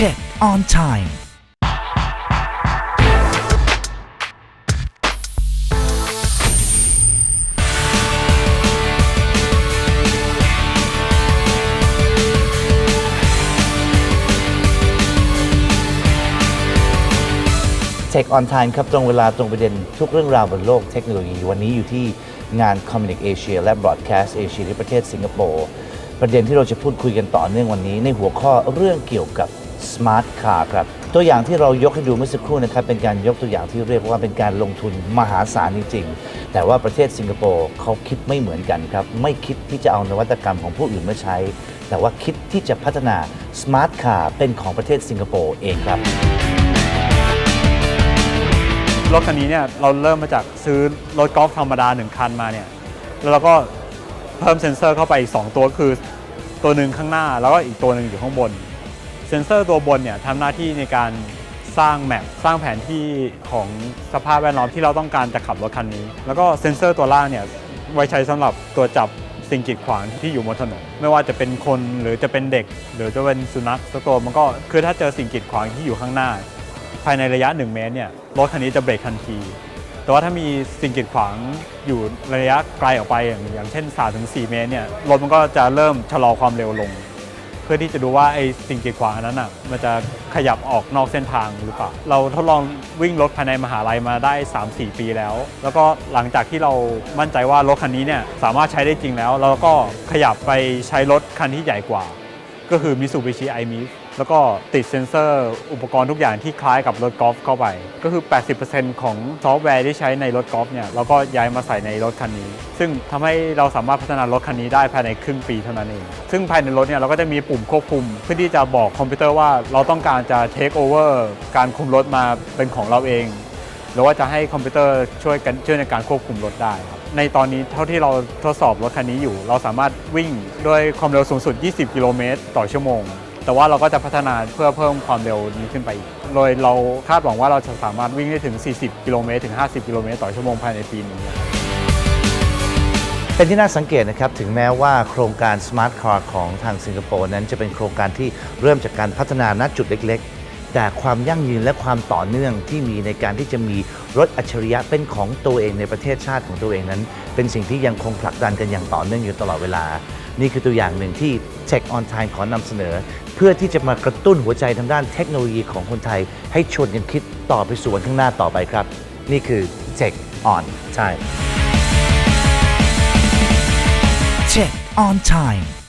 Check on time. Tech on Time ครับตรงเวลาตรงประเด็นทุกเรื่องราวบนโลกเทคโนโลยี วันนี้อยู่ที่งาน Communic Asia และ Broadcast Asia ที่ประเทศสิงคโปร์ประเด็นที่เราจะพูดคุยกันต่อเนื่องวันนี้ ในหัวข้อเรื่องเกี่ยวกับ Smart Car ครับ ตัวอย่างที่เรายกให้ดูเมื่อสักครู่นะครับ เป็นการยกตัวอย่างที่เรียกว่าเป็นการลงทุนมหาศาลจริง ๆ แต่ว่าประเทศสิงคโปร์เขาคิดไม่เหมือนกันครับ ไม่คิดที่จะเอานวัตกรรมของผู้อื่นมาใช้ แต่ว่าคิดที่จะพัฒนา Smart Car เป็นของประเทศสิงคโปร์เองครับ รถคันนี้เนี่ยเราเริ่มมาจากซื้อรถกอล์ฟธรรมดา 1 คันมาเนี่ยแล้วเราก็เพิ่มเซ็นเซอร์เข้าไปอีก2ตัวคือตัวหนึ่งข้างหน้าแล้วก็อีกตัวหนึ่งอยู่ข้างบน เซ็นเซอร์ตัวบนเนี่ยทำหน้าที่ในการสร้างแมปสร้างแผนที่ของสภาพแวดล้อมที่เราต้องการจะขับรถคันนี้ แล้วก็เซ็นเซอร์ตัวล่างเนี่ยไว้ใช้สำหรับตัวจับสิ่งกีดขวางที่อยู่บนถนนไม่ว่าจะเป็นคนหรือจะเป็นเด็ก หรือจะเป็นสุนัขสักตัวมันก็คือถ้าเจอสิ่งกีดขวางที่อยู่ข้างหน้า ภายในระยะ 1 เมตรเนี่ยรถคันนี้จะเบรกทันที แต่ว่าถ้ามีสิ่งกีดขวางอยู่ระยะไกลออกไปอย่างอย่างเช่น3-4 เมตรเนี่ยรถมันก็จะเริ่มชะลอความเร็วลง เพื่อที่จะดูว่าไอ้สิ่งกีดขวางอันนั้นอะมันจะขยับออกนอกเส้นทางหรือเปล่า เราทดลองวิ่งรถภายในมหาลัยมาได้ 3-4 ปีแล้ว แล้วก็หลังจากที่เรามั่นใจว่ารถคันนี้เนี่ยสามารถใช้ได้จริงแล้ว เราก็ขยับไปใช้รถคันที่ใหญ่กว่า ก็คือ Mitsubishi i m i แล้วก็ติดเซ็นเซอร์อุปกรณ์ทุกอย่างที่คล้ายกับรถกอล์ฟเข้าไป ก็คือ 80%ของซอฟต์แวร์ที่ใช้ในรถกอล์ฟเนี่ยเราก็ย้ายมาใส่ในรถคันนี้ ซึ่งทำให้เราสามารถพัฒนารถคันนี้ได้ภายในครึ่งปีเท่านั้นเอง ซึ่งภายในรถเนี่ยเราก็จะมีปุ่มควบคุม เพื่อที่จะบอกคอมพิวเตอร์ว่าเราต้องการจะเทคโอเวอร์การคุมรถมาเป็นของเราเองหรือว่าจะให้คอมพิวเตอร์ช่วยกันช่วยในการควบคุมรถได้ครับในตอนนี้เท่าที่เราทดสอบรถคันนี้อยู่ เราสามารถวิ่งด้วยความเร็วสูงสุด 20 กิโลเมตรต่อชั่วโมง แต่ว่าเราก็จะพัฒนาเพื่อเพิ่มความเร็วนี้ขึ้นไปอีก โดยเราคาดหวังว่าเราจะสามารถวิ่งได้ถึง 40 กิโลเมตรถึง 50 กิโลเมตรต่อชั่วโมงภายในปีนี้ เป็นที่น่าสังเกตนะครับ ถึงแม้ว่าโครงการ Smart Car ของทางสิงคโปร์นั้นจะเป็นโครงการที่เริ่มจากการพัฒนาณจุดเล็ก ๆ แต่ความยั่งยืนและความต่อเนื่องที่มีในการที่จะมีรถอัจฉริยะเป็นของตัวเองในประเทศชาติของตัวเองนั้น เป็นสิ่งที่ยังคงผลักดันกันอย่างต่อเนื่องอยู่ตลอดเวลา นี่คือตัวอย่างหนึ่งที่ Check on Time ขอนำเสนอ เพื่อที่จะมากระตุ้นหัวใจทางด้านเทคโนโลยีของคนไทย ให้ชวนกันคิดต่อไปสู่วันข้างหน้าต่อไปครับ นี่คือ Check on Time Check on Time